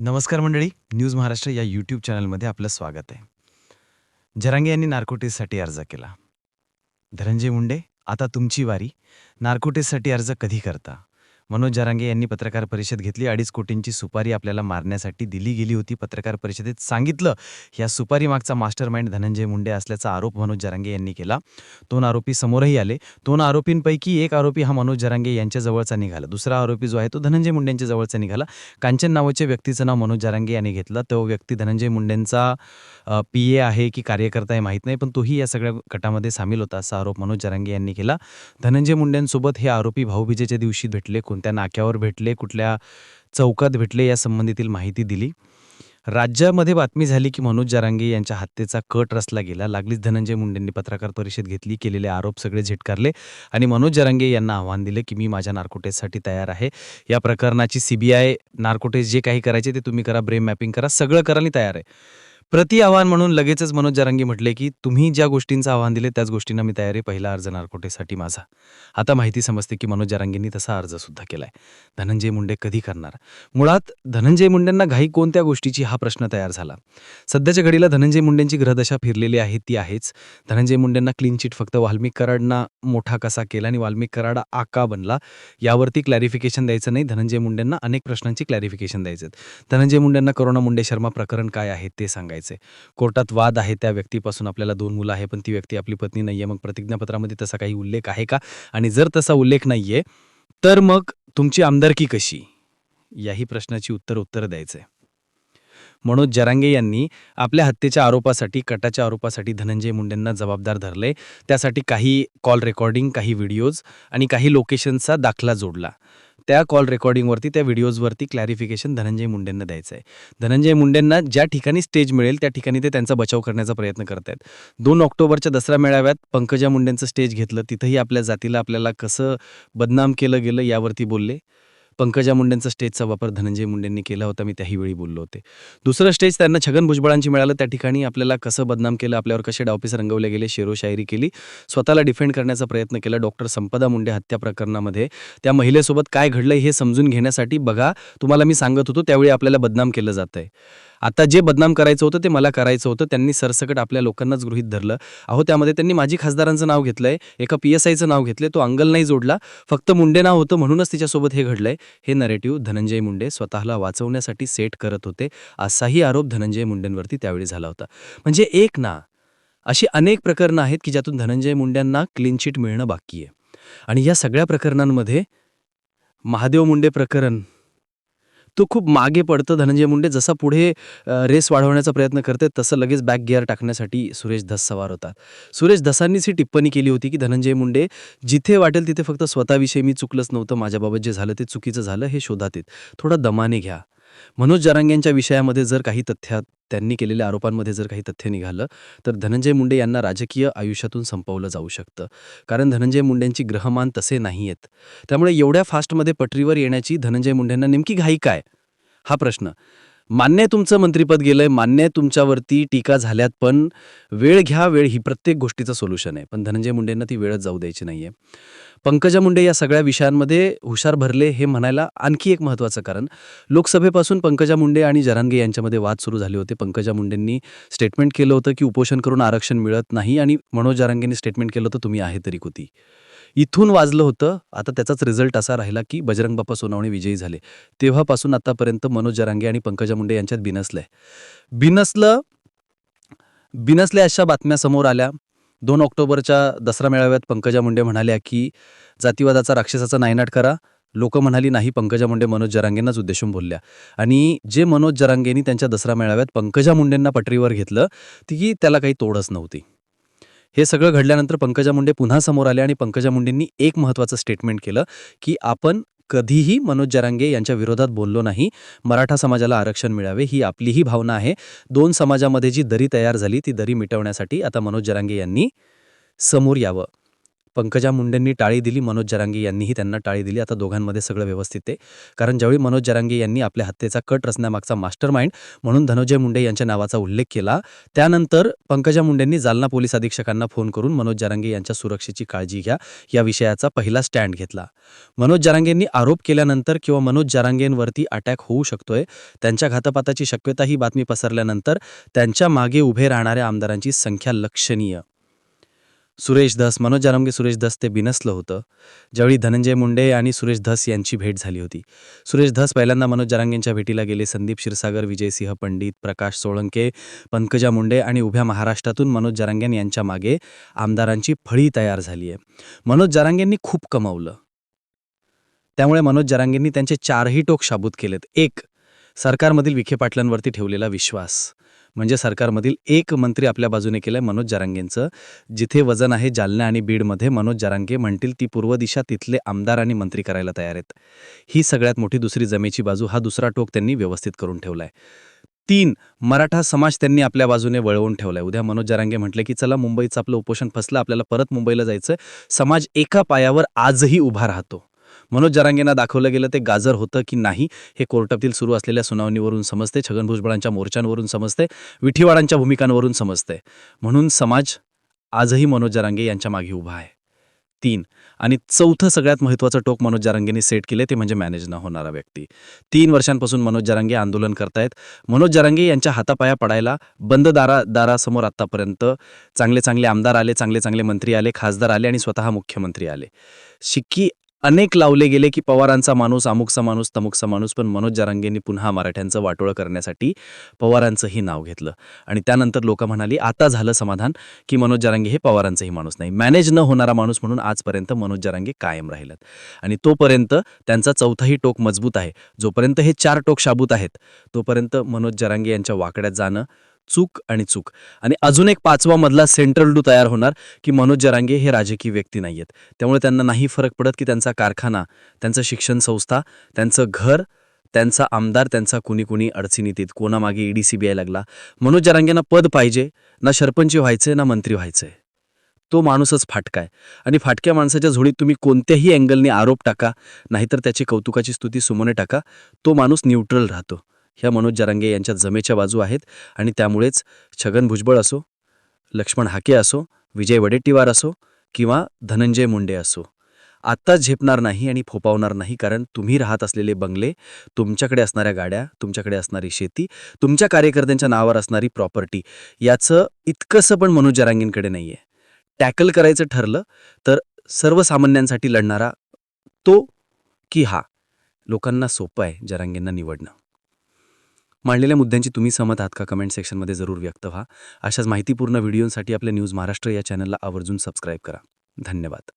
नमस्कार मंडळी न्यूज महाराष्ट्र या यूट्यूब चॅनलमध्ये आपलं स्वागत आहे. जरांगे यांनी नार्कोटिससाठी अर्ज केला. धनंजय मुंडे आता तुमची वारी. नार्कोटिससाठी अर्ज कधी करता? मनोज जारांगे यांनी पत्रकार परिषद घेतली. अडीच कोटींची सुपारी आपल्याला मारण्यासाठी दिली गेली होती. पत्रकार परिषदेत सांगितलं या सुपारी मागचा मास्टर माइंड धनंजय मुंडे असल्याचा आरोप मनोज जरांगे यांनी केला. दोन आरोपी समोरही आले. दोन आरोपींपैकी एक आरोपी हा मनोज जरांगे यांच्या जवळचा निघाला. दुसरा आरोपी जो आहे तो धनंजय मुंडेंच्या जवळचा निघाला. कांचन नावाच्या व्यक्तीचं नाव मनोज जरांगे यांनी घेतलं. तो व्यक्ती धनंजय मुंडेंचा पी ए आहे की कार्यकर्ता आहे माहीत नाही पण तोही या सगळ्या गटामध्ये सामील होता असा आरोप मनोज जरांगे यांनी केला. धनंजय मुंडेंसोबत हे आरोपी भाऊबीजेच्या दिवशी भेटले. कोण कोणत्या नाक्यावर भेटले कुठल्या चौकात भेटले या संबंधीतील माहिती दिली. राज्यामध्ये बातमी झाली की मनोज जारांगे यांच्या हत्येचा कट रचला गेला. लागलीच धनंजय मुंडेंनी पत्रकार परिषद घेतली. केलेले आरोप सगळे झिटकारले आणि मनोज जारांगे यांना आव्हान दिले की मी माझ्या नार्कोटेजसाठी तयार आहे. या प्रकरणाची सीबीआय नार्कोटेज जे काही करायचे ते तुम्ही करा ब्रेम मॅपिंग करा सगळं करायला तयार आहे. प्रति आव्हान म्हणून लगेचच मनोज जरांगे म्हटले की तुम्ही ज्या गोष्टींचं आव्हान दिले त्याच गोष्टींना मी तयार आहे पहिला अर्ज नारकोटेसाठी माझा. आता माहिती समजते की मनोज जरांगेंनी तसा अर्ज सुद्धा केलाय. धनंजय मुंडे कधी करणार? मुळात धनंजय मुंडेंना घाई कोणत्या गोष्टीची हा प्रश्न तयार झाला? सध्याच्या घडीला धनंजय मुंडेंची ग्रहदशा फिरलेली आहे ती आहेच. धनंजय मुंडेंना क्लीन चिट फक्त वाल्मिक कराडना मोठा कसा केला आणि वाल्मिक कराड आका बनला यावरती क्लॅरिफिकेशन द्यायचं नाही. धनंजय मुंडेंना अनेक प्रश्नांची क्लॅरिफिकेशन द्यायचं धनंजय मुंडेंना करोना मुंडे शर्मा प्रकरण काय आहे ते सांगायचं कोर्टात वाद आहे त्या व्यक्तीपासून आपल्याला दोन मुलं आहे पण ती व्यक्ती आपली पत्नी नाहीये. मग प्रतिज्ञापत्रामध्ये तसा काही उल्लेख आहे का? आणि जर तसा उल्लेख नाहीये तर मग तुमची आमदारकी कशी? याही प्रश्नाची उत्तर उत्तर द्यायचे मनोज जरांगे यांनी आपल्या हत्येच्या आरोपासाठी कटाच्या आरोपासाठी धनंजय मुंडेंना जबाबदार धरले. त्यासाठी काही कॉल रेकॉर्डिंग काही व्हिडिओज आणि काही लोकेशनचा दाखला जोडला. त्या कॉल रेकॉर्डिंगवरती त्या व्हिडिओजवरती क्लॅरिफिकेशन धनंजय मुंडेंना द्यायचं आहे. धनंजय मुंडेंना ज्या ठिकाणी स्टेज मिळेल त्या ठिकाणी ते त्यांचा बचाव करण्याचा प्रयत्न करत आहेत दोन ऑक्टोबरच्या दसरा मेळाव्यात पंकजा मुंडेंचं स्टेज घेतलं. तिथंही आपल्या जातीला आपल्याला कसं बदनाम केलं गेलं यावरती बोलले. पंकजा मुंडेंचा स्टेजचा वापर धनंजय मुंडेंनी केला होता मी त्याही वेळी बोललो होते. दुसरं स्टेज त्यांना छगन भुजबळांची मिळालं. त्या ठिकाणी आपल्याला कसं बदनाम केलं आपल्यावर कसे डावपीस रंगवले गेले शेरो शायरी केली. स्वतःला डिफेंड करण्याचा प्रयत्न केला. डॉक्टर संपदा मुंडे हत्या प्रकरणामध्ये. त्या महिलेसोबत काय घडलंय हे समजून घेण्यासाठी बघा तुम्हाला मी सांगत होतो त्यावेळी आपल्याला बदनाम केलं जात आहे आता जे बदनाम करायचं होतं ते मला करायचं होतं. त्यांनी सरसकट आपल्या लोकांनाच गृहित धरलं. अहो त्यामध्ये त्यांनी माझी खासदारांचं नाव घेतलंय एका पी एस आयचं नाव घेतलंय तो अंगल नाही जोडला. फक्त मुंडे नाव होतं म्हणूनच तिच्यासोबत हे घडलंय. हे नरेटिव्ह धनंजय मुंडे स्वतःला वाचवण्यासाठी सेट करत होते. असाही आरोप धनंजय मुंडेंवरती त्यावेळी झाला होता. म्हणजे एक ना अशी अनेक प्रकरणं आहेत की ज्यातून धनंजय मुंड्यांना क्लीन चिट मिळणं बाकी आहे. आणि या सगळ्या प्रकरणांमध्ये महादेव मुंडे प्रकरण तो खूप मागे पडतं. धनंजय मुंडे जसा पुढे रेस वाढवण्याचा प्रयत्न करते तसं लगेच बॅक गिअर टाकण्यासाठी सुरेश धस सवार होतात. सुरेश धसांनीच ही टिप्पणी केली होती की धनंजय मुंडे जिथे वाटेल तिथे फक्त स्वतःविषयी मी चुकलंच नव्हतं. माझ्याबाबत जे झालं ते चुकीचं झालं. हे शोधात येत. थोडा दमाने घ्या. मनोज जरांगेंच्या विषयामध्ये जर काही तथ्यात त्यांनी केलेल्या आरोपांमध्ये जर काही तथ्य निघालं तर धनंजय मुंडे यांना राजकीय आयुष्यातून संपवलं जाऊ शकतं. कारण धनंजय मुंडेंची ग्रहमान तसे नाही आहेत. त्यामुळे एवढ्या फास्टमध्ये पटरीवर येण्याची धनंजय मुंडेंना नेमकी घाई काय? हा प्रश्न. मान्य आहे तुमचं मंत्रिपद गेलंय मान्य आहे तुमच्यावरती टीका झाल्यात पण वेळ घ्या वेळ ही प्रत्येक गोष्टीचं सोल्युशन आहे. पण धनंजय मुंडेंना ती वेळच जाऊ द्यायची नाहीये. पंकजा मुंडे या सगळ्या विषयांमध्ये हुशार भरले हे म्हणायला आणखी एक महत्त्वाचं कारण लोकसभेपासून पंकजा मुंडे आणि जरांगे यांच्यामध्ये वाद सुरू झाले होते. पंकजा मुंडेंनी स्टेटमेंट केलं होतं की उपोषण करून आरक्षण मिळत नाही आणि मनोज जरांगेंनी स्टेटमेंट केलं होतं तुम्ही आहे तरी कुती. इथून वाजलं होतं. आता त्याचाच रिझल्ट असा राहिला की बजरंग बाप्पा सोनावणे विजयी झाले. तेव्हापासून आतापर्यंत मनोज जरांगे आणि पंकजा मुंडे यांच्यात बिनसलंय. बिनसलं बिनसल्या अशा बातम्या समोर आल्या. दोन ऑक्टोबरच्या दसरा मेळाव्यात पंकजा मुंडे म्हणाल्या की जातीवादाचा राक्षसाचा नायनाट करा. लोक म्हणाली नाही पंकजा मुंडे मनोज जरांगेंनाच उद्देशून बोलल्या. आणि जे मनोज जरांगेंनी त्यांच्या दसरा मेळाव्यात पंकजा मुंडेंना पटरीवर घेतलं ती त्याला काही तोडच नव्हती. हे सगळं घडल्यानंतर पंकजा मुंडे पुन्हा समोर आले आणि पंकजा मुंडेंनी एक महत्त्वाचं स्टेटमेंट केलं की आपण कधीही मनोज जरांगे यांच्या विरोधात बोललो नाही. मराठा समाजाला आरक्षण मिळावे ही आपलीही भावना आहे. दोन समाजामध्ये जी दरी तयार झाली ती दरी मिटवण्यासाठी आता मनोज जरांगे यांनी समोर यावं. पंकजा मुंडेंनी टाळी दिली मनोज जरांगी यांनीही त्यांना टाळी दिली. आता दोघांमध्ये सगळं व्यवस्थित आहे. कारण ज्यावेळी मनोज जरांगी यांनी आपल्या हत्येचा कट रचण्यामागचा मास्टर माइंड म्हणून धनंजय मुंडे यांच्या नावाचा उल्लेख केला त्यानंतर पंकजा मुंडेंनी जालना पोलीस अधीक्षकांना फोन करून मनोज जरांगे यांच्या सुरक्षेची काळजी घ्या या विषयाचा पहिला स्टँड घेतला. मनोज जरांगेंनी आरोप केल्यानंतर किंवा मनोज जरांगेंवरती अटॅक होऊ शकतोय त्यांच्या घातपाताची शक्यता ही बातमी पसरल्यानंतर त्यांच्या मागे उभे राहणाऱ्या आमदारांची संख्या लक्षणीय. सुरेश धस मनोज जरांगे सुरेश धस ते बिनसलं होतं. ज्यावेळी धनंजय मुंडे आणि सुरेश धस यांची भेट झाली होती. सुरेश धस पहिल्यांदा मनोज जारांगेंच्या भेटीला गेले संदीप क्षीरसागर विजयसिंह पंडित प्रकाश सोळंके पंकजा मुंडे आणि उभ्या महाराष्ट्रातून मनोज जारांगेन यांच्या मागे आमदारांची फळी तयार झाली आहे. मनोज जारांगेंनी खूप कमावलं. त्यामुळे मनोज जारांगेंनी त्यांचे चारही टोक शाबूत केलेत. एक सरकारमधील विखे पाटलांवरती ठेवलेला विश्वास. म्हणजे सरकारमधील एक मंत्री आपल्या बाजूने केलंय मनोज जरांगेंचं. जिथे वजन आहे जालना आणि बीडमध्ये मनोज जरांगे म्हणतील ती पूर्व दिशा तिथले आमदार आणि मंत्री करायला तयार आहेत. ही सगळ्यात मोठी दुसरी जमेची बाजू हा दुसरा टोक त्यांनी व्यवस्थित करून ठेवलाय. तीन मराठा समाज त्यांनी आपल्या बाजूने वळवून ठेवलाय. उद्या मनोज जरांगे म्हटले की चला मुंबईचं आपलं उपोषण फसलं आपल्याला परत मुंबईला जायचं समाज एका पायावर आजही उभा राहतो. मनोज जरांगेंना दाखवलं गेलं ते गाजर होतं की नाही हे कोर्टातील सुरू असलेल्या सुनावणीवरून समजते छगन भुजबळांच्या मोर्चांवरून समजते विठीवाडांच्या भूमिकांवरून समजते. म्हणून समाज आजही मनोज जरांगे यांच्या मागे उभा आहे. तीन आणि चौथं सगळ्यात महत्त्वाचं टोक मनोज जरांगेंनी सेट केले ते म्हणजे मॅनेज न होणारा व्यक्ती. तीन वर्षांपासून मनोज जरांगे आंदोलन करतायत. मनोज जरांगे यांच्या हातापाया पडायला बंद दारा दारासमोर आत्तापर्यंत चांगले चांगले आमदार आले चांगले चांगले मंत्री आले खासदार आले आणि स्वतः मुख्यमंत्री आले. शिक्की अनेक लावले गेले की पवारांचा माणूस अमुकचा माणूस तमुकचा माणूस पण मनोज जरांगेंनी पुन्हा मराठ्यांचं वाटोळं करण्यासाठी पवारांचंही नाव घेतलं. आणि त्यानंतर लोक म्हणाली आता झालं समाधान की मनोज जरांगे हे पवारांचंही माणूस नाही. मॅनेज न होणारा माणूस म्हणून आजपर्यंत मनोज जरांगे कायम राहिलेत आणि तोपर्यंत त्यांचा चौथाही टोक मजबूत आहे. जोपर्यंत हे चार टोक शाबूत आहेत तोपर्यंत मनोज जरांगे यांच्या वाकड्यात जाणं चूक आणि चूक. आणि अजून एक पाचवा मधला सेंट्रल डू तयार होणार की मनोज जरांगे हे राजकीय व्यक्ती नाही आहेत त्यामुळे त्यांना नाही फरक पडत की त्यांचा कारखाना त्यांचं शिक्षण संस्था त्यांचं घर त्यांचा आमदार त्यांचा कुणी कुणी अडचणीत. येत कोणामागे ईडी सीबीआय लागला. मनोज जरांगेंना पद पाहिजे ना सरपंच व्हायचंय ना मंत्री व्हायचंय. तो माणूसच फाटका आहे आणि फाटक्या माणसाच्या झोळीत तुम्ही कोणत्याही अँगलने आरोप टाका नाहीतर त्याची कौतुकाची स्तुती सुमने टाका. तो माणूस न्यूट्रल राहतो. ह्या मनोज जरांगे यांच्या जमेच्या बाजू आहेत आणि त्यामुळेच छगन भुजबळ असो लक्ष्मण हाके असो विजय वडेट्टीवार असो किंवा धनंजय मुंडे असो. आत्ताच झेपणार नाही आणि फोपावणार नाही कारण तुम्ही राहत असलेले बंगले तुमच्याकडे असणाऱ्या गाड्या तुमच्याकडे असणारी शेती तुमच्या कार्यकर्त्यांच्या नावावर असणारी प्रॉपर्टी याचं इतकंसं पण मनोज जरांगींकडे नाही आहे टॅकल करायचं ठरलं तर सर्वसामान्यांसाठी लढणारा तो की हा. लोकांना सोपं आहे जरांगींना निवडणं. मांडलेल्या मुद्द्यांची तुम्ही सहमत आहात का? कमेंट सेक्शनमध्ये जरूर व्यक्त व्हा. अशाच माहितीपूर्ण व्हिडिओंसाठी आपल्या न्यूज महाराष्ट्र या चॅनलला आवर्जून सबस्क्राईब करा. धन्यवाद.